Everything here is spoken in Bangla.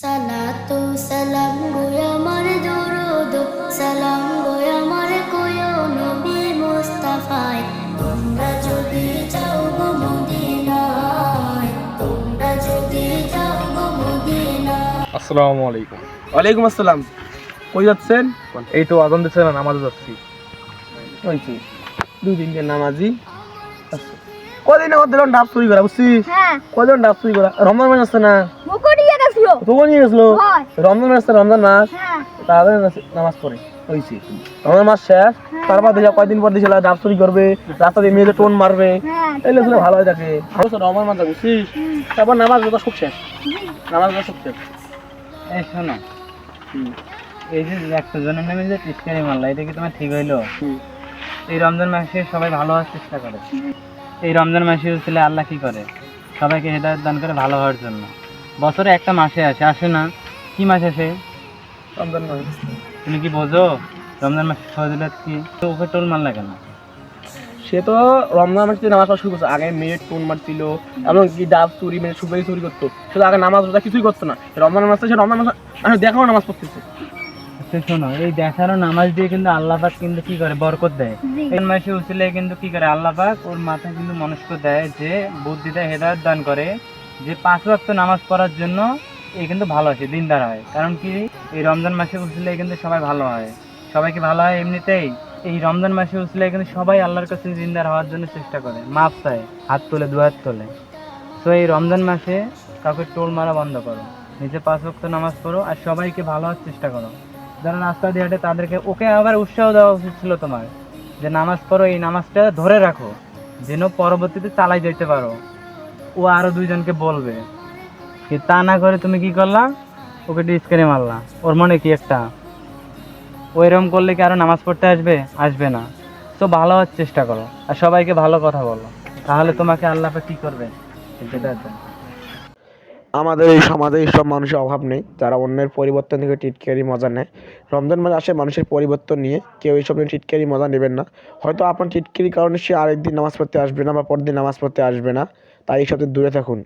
সালাতু সালাম গো আমার দরুদ সালাম গো আমার কোয় নবী মুস্তাফায়। তোমরা যদি যাও গো মদিনায় তোমরা যদি যাও গো মদিনায়। আসসালামু আলাইকুম। ওয়ালাইকুম আসসালাম। কই যাচ্ছেন? এই তো আজান দিচ্ছে না নামাজে যাচ্ছি। হয়েছে দুই দিনকে নামাজি। কদিন আমার দিলাম ডাব চুরি করা বুঝছিস? হ্যাঁ। কদিন ডাব চুরি করা? রমজান মাস আসছে না? গেছিল নিয়ে গেছিল রমজান মাস রমজান মাস হ্যাঁ। তাহলে নামাজ পড়ে হয়েছে রমজান মাস শেষ তারপর দেখে কয়দিন পর দিয়েছিল ডাব চুরি করবে রাস্তা দিয়ে মেয়েদের টোন মারবে। হ্যাঁ। এগুলো ভালো হয়ে থাকে অবশ্য রমজান মাস বুঝছিস? তারপর নামাজ রোজা সব শেষ। নামাজ রোজা সব শেষ। এই শোনো। এই যে একটা জনের নামে যে টিস্কারি মারলা এটা কি তোমার ঠিক হইল? এই রমজান মাসে সবাই ভালো হওয়ার চেষ্টা করে। এই রমজান মাসে ছেলে আল্লাহ কি করে? সবাইকে হেদায়ত দান করে ভালো হওয়ার জন্য। বছরে একটা মাসে আসে আসে না। কি মাস আসে রমজান মাস তুমি কি বোঝো? রমজান মাসে সহজুলাত কি? তো ওকে টোল মারলা কেন? সে তো রমজান মাসে নামাজ পড়া শুরু করছে আগে মেয়ের টোন মারছিল এমন কি ডাব চুরি মেয়ে সুপারি চুরি করতো। সে আগে নামাজ রোজা কিছুই করতো না। রমজান মাসে সে রমজান মাসে আমি দেখাও নামাজ পড়তেছে। তো শোনো এই দেখারও নামাজ দিয়ে কিন্তু আল্লাহ পাক কিন্তু কি করে? বরকত দেয়। এই মাসে উচিলে কিন্তু কি করে? আল্লাহ পাক ওর মাথায় কিন্তু মনস্ক দেয় যে বুদ্ধিতে হেদায়ত দান করে। যে পাঁচ ওয়াক্ত নামাজ পড়ার জন্য এ কিন্তু ভালো আছে, দিনদার হয়। কারণ কি? এই রমজান মাসে উচিলে কিন্তু সবাই ভালো হয়। সবাইকে ভালো হয় এমনিতেই। এই রমজান মাসে উচিলে কিন্তু সবাই আল্লাহর কাছে দিনদার হওয়ার জন্য চেষ্টা করে। মাপ চায়, হাত তোলে দু হাত তোলে। তো এই রমজান মাসে কাউকে টোল মারা বন্ধ করো। নিজে পাঁচ ওয়াক্ত নামাজ পড়ো আর সবাইকে ভালো হওয়ার চেষ্টা করো। যারা রাস্তা দিয়ে হাঁটে তাদেরকে, ওকে আবার উৎসাহ দেওয়া উচিত ছিল তোমার। যে নামাজ পড়ো, এই নামাজটা ধরে রাখো। যেন পরবর্তীতে চালাই যেতে পারো। ও আরও দুইজনকে বলবে কি, তা না করে তুমি কি করলা? ওকে ডিসকারে মারলা। ওর মনে কি একটা? ওইরকম করলে কি আরও নামাজ পড়তে আসবে? আসবে না। তো ভালো হওয়ার চেষ্টা করো। আর সবাইকে ভালো কথা বলো। তাহলে তোমাকে আল্লাহ কি করবে? যেটা আমাদের এই সমাজে এইসব মানুষের অভাব নেই। যারা অন্যের পরিবর্তন থেকে টিটকারি মজা নেয়। রমজান মাস আসে মানুষের পরিবর্তন নিয়ে। কেউ এইসব নিয়ে টিটকারি মজা নেবেন না। হয়তো আপনার টিটকারির কারণে সে আরেকদিন নামাজ পড়তে আসবে না বা পরদিন নামাজ পড়তে আসবে না। তাই সাথে দূরে থাকুন।